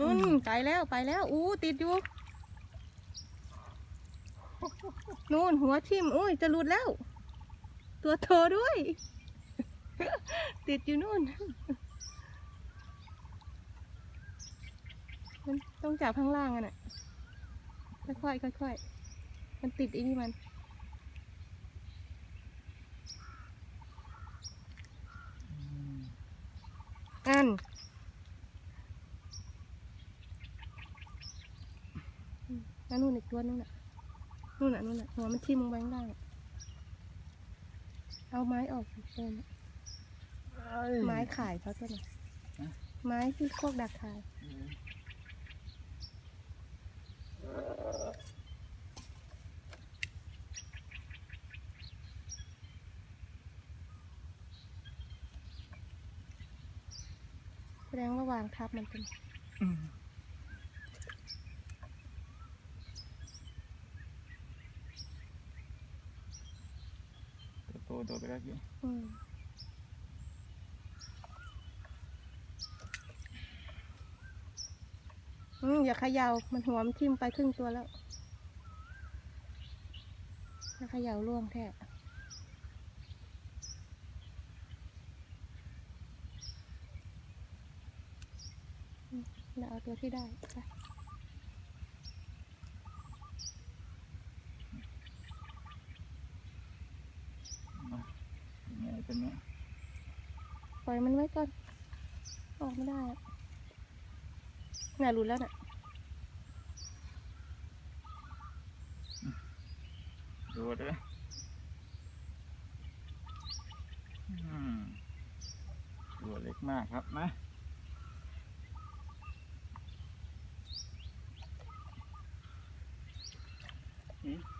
นู่นไปแล้วไปแล้ว อู้ติดอยู่ นู่นหัวทิ่มอุ้ยจะหลุดแล้ว ตัวโตด้วย ติดอยู่นู่น มันต้องจับข้างล่างอะน่ะค่อยๆค่อยๆมันติดไอ้นี่มันอัน อืมแล้วนู่นอีกตัวนึงน่ะนู่นน่ะนู่นน่ะหัวมันทิ่มลงไปข้างล่างอะเอาไม้ออกสิเต็มไม้ขายเขาตัวไหนไม้ที่โคกดักขายแสดงว่าวางทับมันเป็นตัว โตตัวไปแล้วพี่อืมอย่าเขยา่ามันหัวมันทิ่มไปครึ่งตัวแล้วถ้าเขย่าล่วงแท้เดี๋ยวเอาตัวที่ได้ไป เนี่ยตัวเนี้ยปล่อยมันไว้ก่อน ออกไม่ได้อะน่ะหลุดแล้วน่ะดูด้วยอืมตัวเล็กมากครับนะ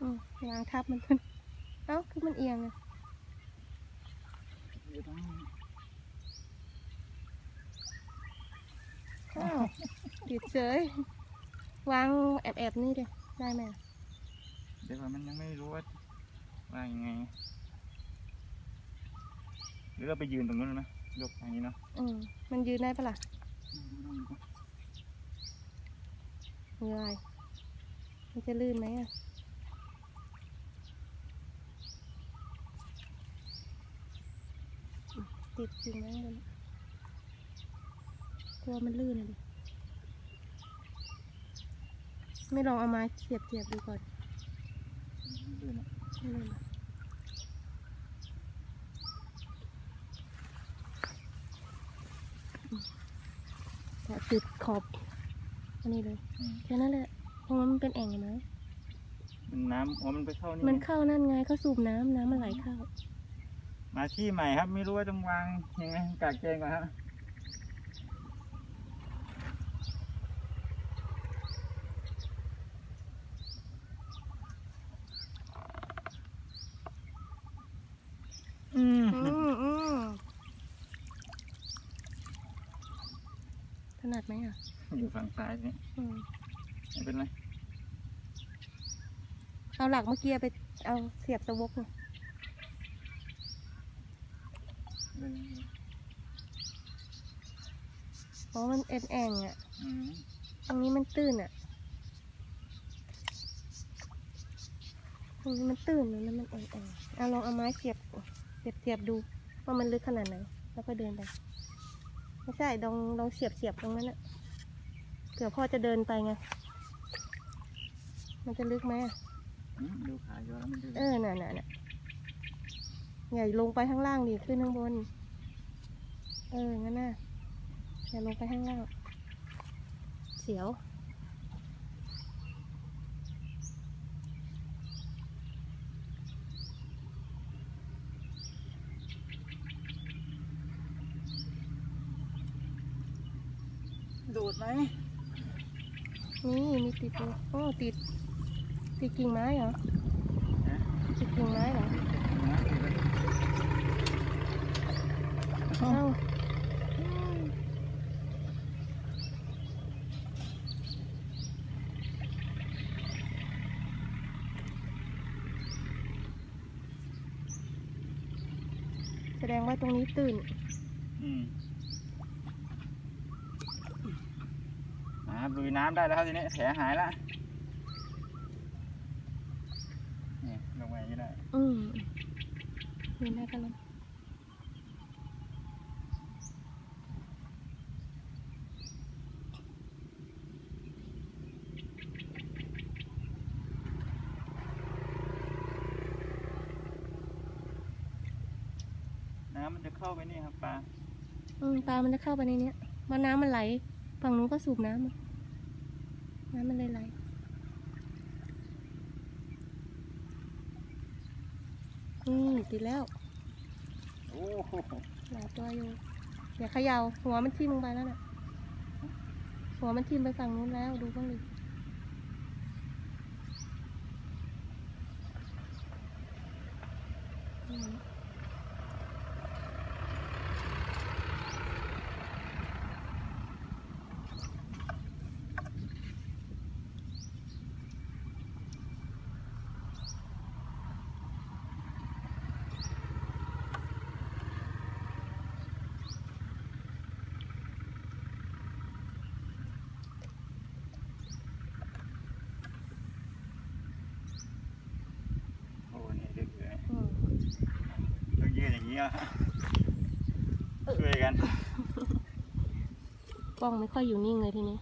อืมวางทับมันขึ้นเอ้าคือมันเอียงอะ เดี๋ยวต้องอ้าวติดเฉยวางแอบแอบๆนี่ดิได้ไหมอะเดี๋ยวก่อนมันยังไม่รู้ว่าว่ายังไง หรือเราไปยืนตรงนู้นนะยกอย่างนี้เนาะอืมมันยืนได้ปะล่ะเหนื่อยมันจะลื่นไหมอะ ติดกิ่งไม้บนกลัวมันลื่นเลยดิไม่ลองเอาไม้เสียบเสียบๆดูก่อนลื่นอะไม่ลื่นหรออืมแต่ติดขอบ อันนี้เลยอืมแค่นั้นแหละ เพราะว่ามันเป็นแอ่งเห็นไหมมันน้ำอ๋อมันไปเข้านี่มันเข้านั่นไงเขาสูบน้ำน้ำมันไหลเข้า มาที่ใหม่ครับ ไม่รู้ว่าต้องวางยังไงกากแกงก่อนครับอืมอืมอืมถนัดไหมอะ อยู่ฝั่งซ้ายนี่อืมไม่เป็นไร เอาหลักเมื่อกี้ไปเอาเสียบสวกหน่อย เล่น เพราะมันเอ็นแอ่งอะอืมตรงนี้มันตื้นอะตรงนี้มันตื้นเลยแล้วมันแอ่งแอ่งเอาลองเอาไม้เสียบเสียบเสียบดูว่ามันลึกขนาดไหน แล้วก็เดินไป ไม่ใช่ลองลองเสียบเสียบตรงนั้นอะเผื่อพ่อจะเดินไปไง มันจะลึกไหมอะอืมดูขาอยู่แล้วมันดูเออน่ะน่ะน่ะอย่าลงไปข้างล่างดิขึ้นข้างบน เอองั้นน่ะ อย่าลงไปข้างล่าง เสียว ดูดไหมนี่มีติดอยู่โอ้ติด ติดกิ่งไม้เหรอฮะติดกิ่งไม้เหรอ เอ้า เอ้าแสดงว่า ตรงนี้ตื่นอืมมานะครับลุยน้ำได้แล้วครับทีนี้แผลหายละนี่ลงไปอย่างนี้ได้ อืมเดินได้ก็ลง น้ำมันจะเข้าไปนี่ครับปลาอืมปลามันจะเข้าไปในเนี้ยมันน้ำมันไหล ฝั่งนู้นก็สูบน้ำอะน้ำมันเลยไหลนี่ติดแล้ว โอ้โหหลายตัวอยู่อย่าเขยา่าหัวมันทิ่มลงไปแล้วน่ะ หัวมันทิ่มไปฝั่งนู้นแล้วดูบ้างดิอืม โอ้นี่ดึกเลย อืม ต้อ งยืนอย่างนี้อะช่วยกัน กล้องไม่ค่อยอยู่นิ่งเลยทีนี้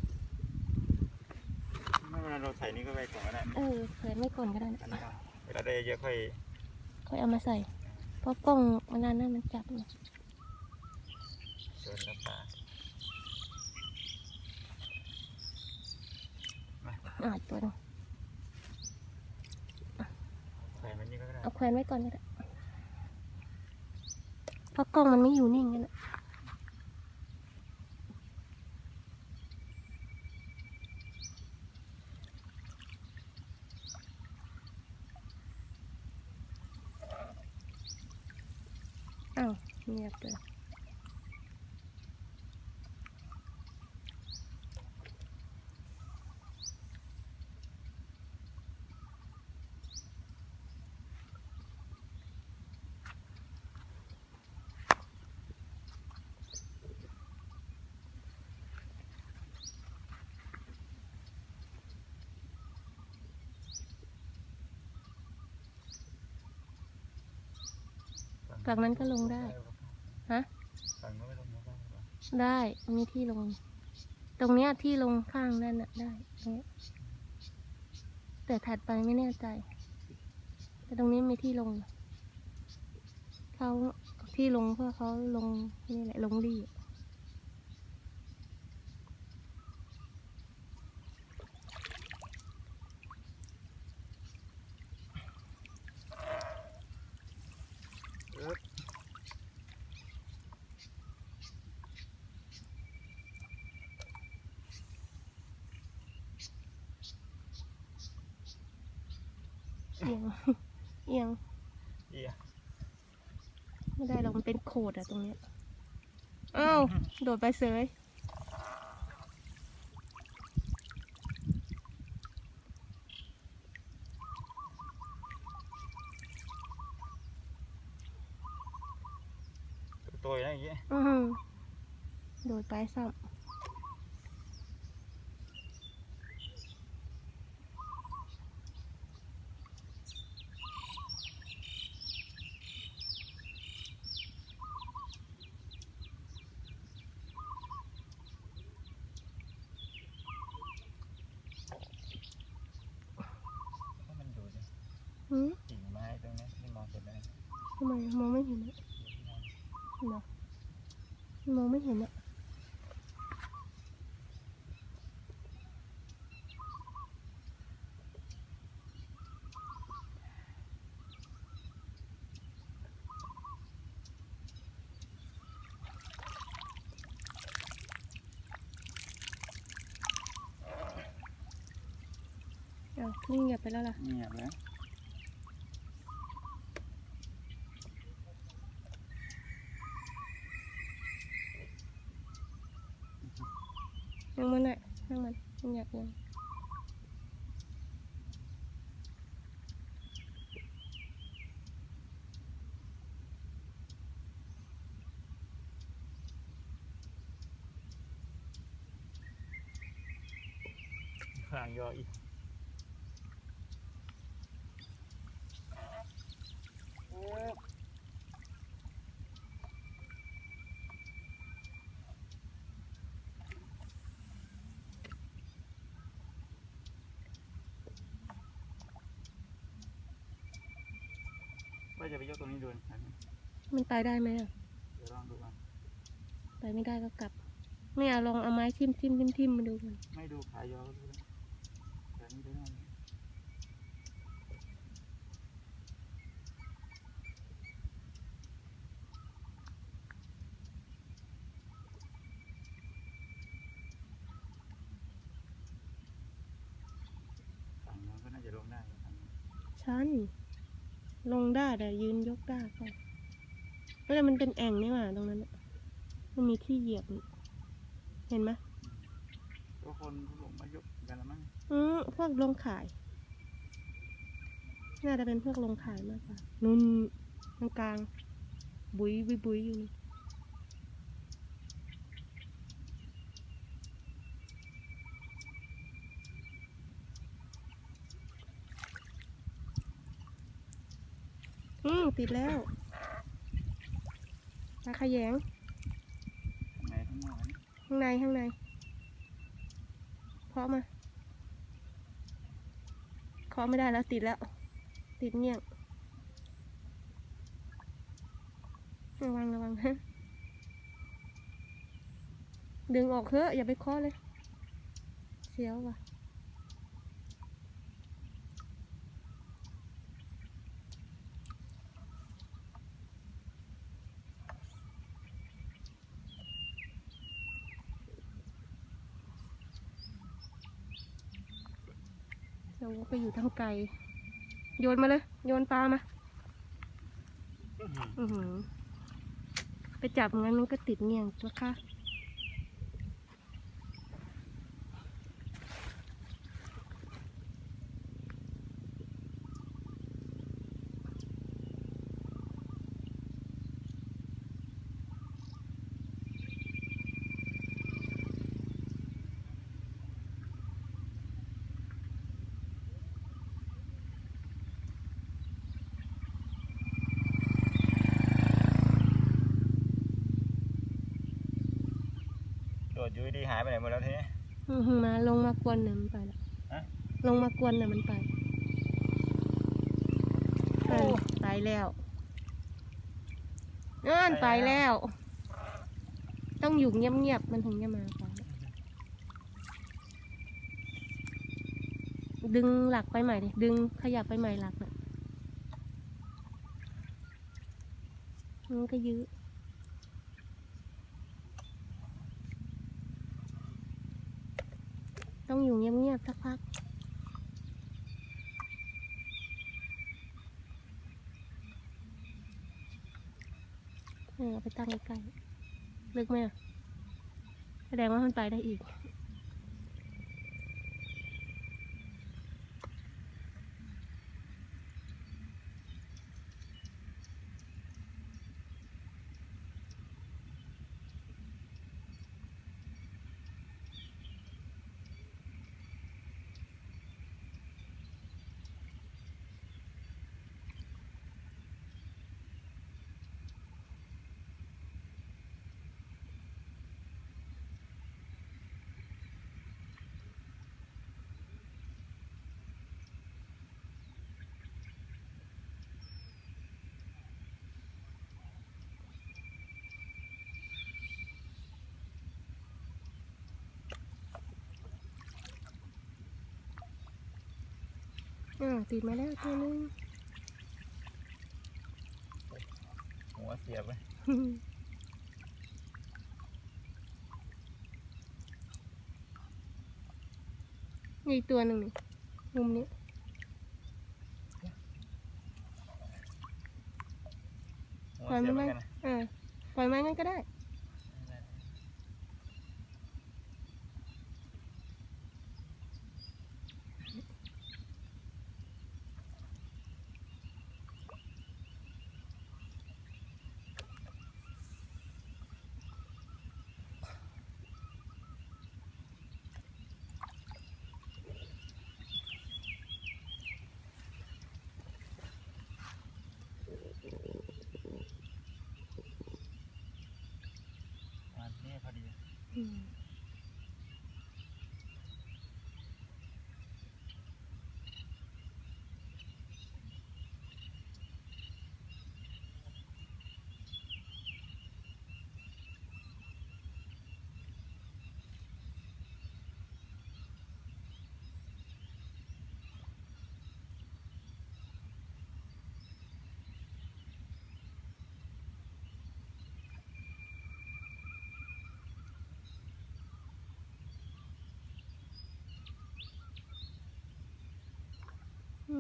ไม่เวลาเราใส่นี่ก็ไปก่อนก็ได้เออแขวนไว้ก่อนก็ได้นะอันนี้ก็เวลาได้เยอะค่อยค่อยเอามาใส่ เพราะกล้องเวลานั้นมันจับนะเดินน้ำปลาอ่าอีกตัวหนึงใส่มันนี่ก็ได้เอาแขวนไว้ก่อนก็ได้ เพราะกล้องมันไม่อยู่นิ่งกันอะอ้าวเงียบเลย ฝั่งนั้นก็ลงได้ ฮะฝั่งนู้นไม่ลงได้หรอได้มีที่ลง ตรงเนี้ยที่ลงข้างนั่นน่ะได้ตรงเนี้ยแต่ถัดไปไม่แน่ใจ แต่ตรงนี้มีที่ลงเขาที่ลงเพื่อเขาลงนี่แหละลงรี เอียงเอียงเอียไม่ได้หรอกมันเป็นโขดอะตรงเนี้ยอ้าวโดดไปเสยตัวอย่างนี้อือโดดไปซ้ำ ให้มันดูดิ หืม กิ่งไม้ตรงนี้ที่มองเห็นไหม ทำไมมองไม่เห็นอะเหรอมองไม่เห็นอะ อ้าว นิ่งเงียบไปแล้วล่ะเงียบแล้วยังมันอะนั่งมันมันอยากยังห่างยออี ว่าจะไปยกตรงนี้ดูนะครับมันตายได้ไหมอะเดี๋ยวลองดูอะไปไม่ได้ก็กลับไม่เอาลองเอาไม้ทิ่มทิ่มทิ่มทิ่มมาดูกันไม่ดูขายอก็รู้แล้วแต่นี่ได้ฝั่งนู้นก็น่าจะลงได้ฝั่งนู้น ชันลงได้แต่ยืนยกได้ก็แล้วมันเป็นแอ่งนี่หว่าตรงนั้นอะมันมีที่เหยียบนี่เห็นไหมก็คนเขาลงมายกกันละมั้งอือพวกลงขาย น่าจะเป็นพวกลงขายมากกว่านุ่นตรงกลางๆบุยบุยบุยอยู่นี่ ติดแล้วปลาขยงข้างในข้างนอกนี่ข้างในข้างในเคาะมาเคาะไม่ได้แล้วติดแล้ว ติดเงี่ยง ระวังระวังฮะดึงออกเถอะอย่าไปเคาะเลย เสียวว่ะ เดี๋ยวไปอยู่ทางไกล โยนมาเลย โยนปลามาอือหือไปจับงั้นมันก็ติดเงี่ยงนะคะ หายไปไหนหมดแล้วทีนี้ อือหือมาลงมากวนเนี่ยมันไปละฮะ ลงมากวนเนี่ยมันไปเออตายแล้วนั่นตายแล้ว ต้องอยู่เงียบๆมันถึงจะมาก่อนดึงหลักไปใหม่ดิดึงขยับไปใหม่หลักน่ะมันก็ยื้อ ต้องอยู่เงียบๆสักพัก เออไปตั้งใกล้ๆลึกไหมอะ แสดงว่ามันไปได้อีก อ่าติดมาแล้วตัวนึงหัวเสียบไปนี่อีกตัวหนึ่งนี่มุมนี้หัวปล่อยเสีมัยนบเหไหมมือนกันนะอ่าปล่อยมันงั้นก็ได้ อ พอดี อื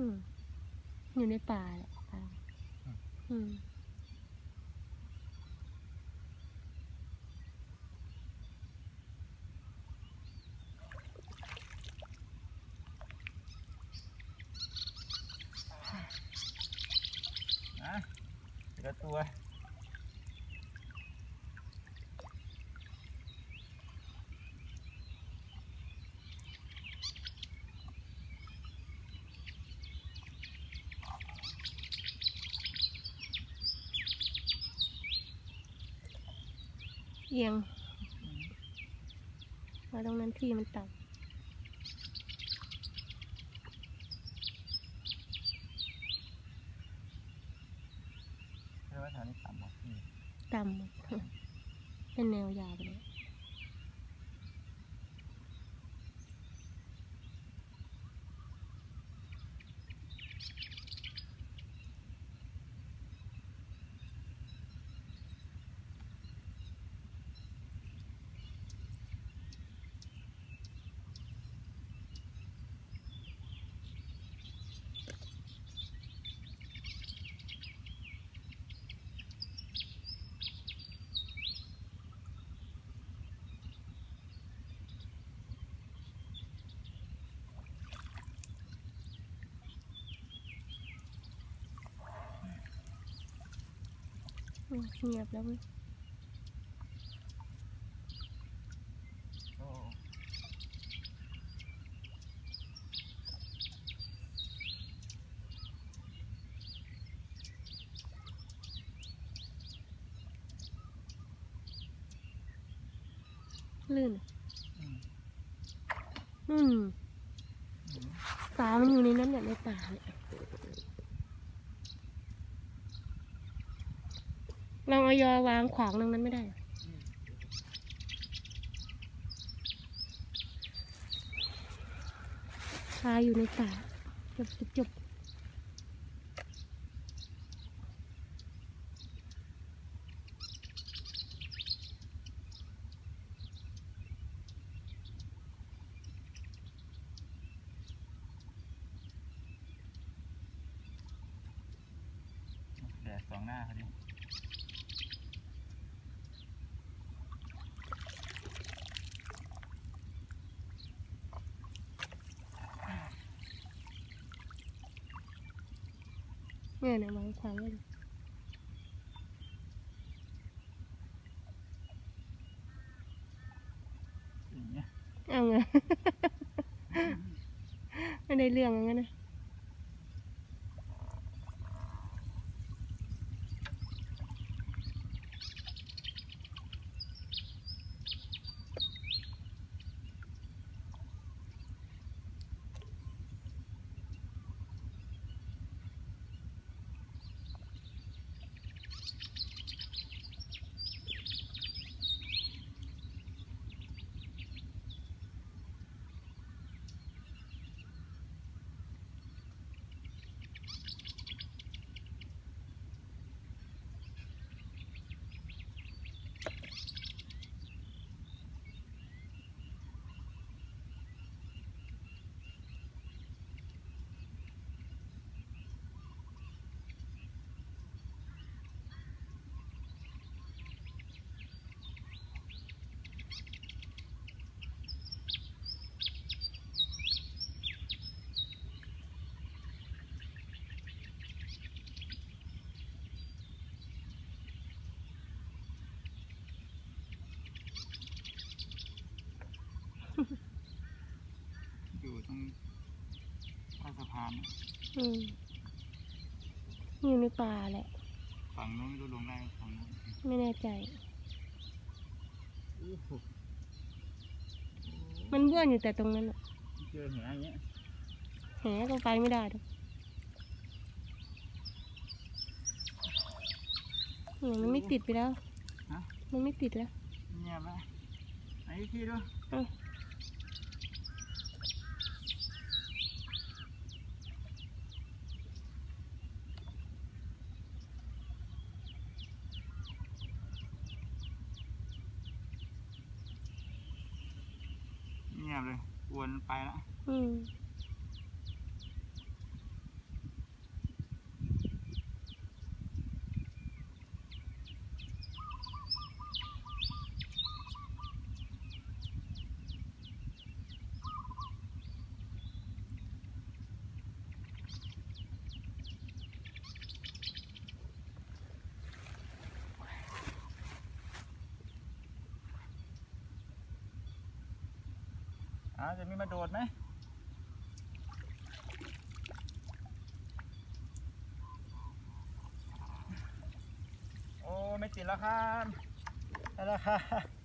มอยู่ในป่าแหละป่าอืมนะทีละตัว อียงเพราะตรงนั้นที่มันต่เรียกว่าแถวนี้ต่ำกว่าพี่ำต่ำเป็นแนวยาวไปเลย เงียบแล้วเว้ยโอ้ลื่นอืมอืมอืมปลามันอยู่ในนั้นเนี่ยในป่าเนี่ยล อยอวางขวางตรงนั้นไม่ได้เหรอปลาอยู่ในป่าจบจบจบแดดสองหน้าพอดี เนี่ยเนี่ยวางขวางไว้เอาไง ไม่ได้เรื่องงั้นนะานอืมอยู่ในป่าแหละ ฝั่งนู้นไม่รู้ลงได้ไหมฝั่งนู้นไม่แน่ใจอโอ้โหมันบ้วนอยู่แต่ตรงนั้นอะเจอแหอย่างเงี้ยแหก็ไปไม่ได้หรอกเนี่ยมันไม่ติดไปแล้วฮะมันไม่ติดแล้ว เงียบไหมไหนอีกทีด้วยเออ เงียบเลย วนไปละอืมาจะมีมาโดดไหมโอ้ไม่ติดแล้วครับได้แล้วครับ